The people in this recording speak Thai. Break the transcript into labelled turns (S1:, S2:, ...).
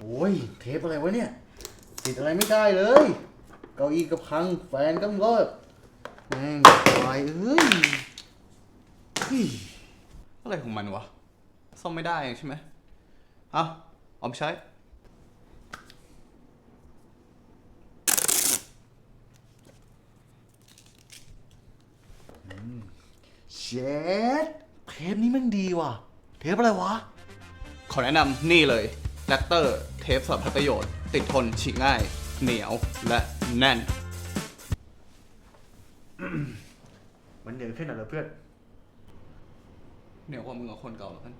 S1: โอ้ย เทปอะไรวะเนี่ย ติดอะไรไม่ได้เลย เก้าอี้ก็พัง แฟนก็เลิกแม่งตายเอ้ยเฮ้ย
S2: อะไรของมันวะ ซ่อมไม่ได้ใช่ไหมเอาเอาไปใช้
S1: เชดเทปนี้แม่งดีว่ะ เทปอะไรวะ
S2: ขอแนะนำนี่เลย แรปเตอร์เทปสำหรับใช้ประโยชน์ ติดทนฉีกง่าย เหนียวและแน่น
S1: มันเหนื่อยขึ้นหน่อยเหรอเพื่อน
S2: เหนียวกว่ามึงกับคนเก่าแล้วกัน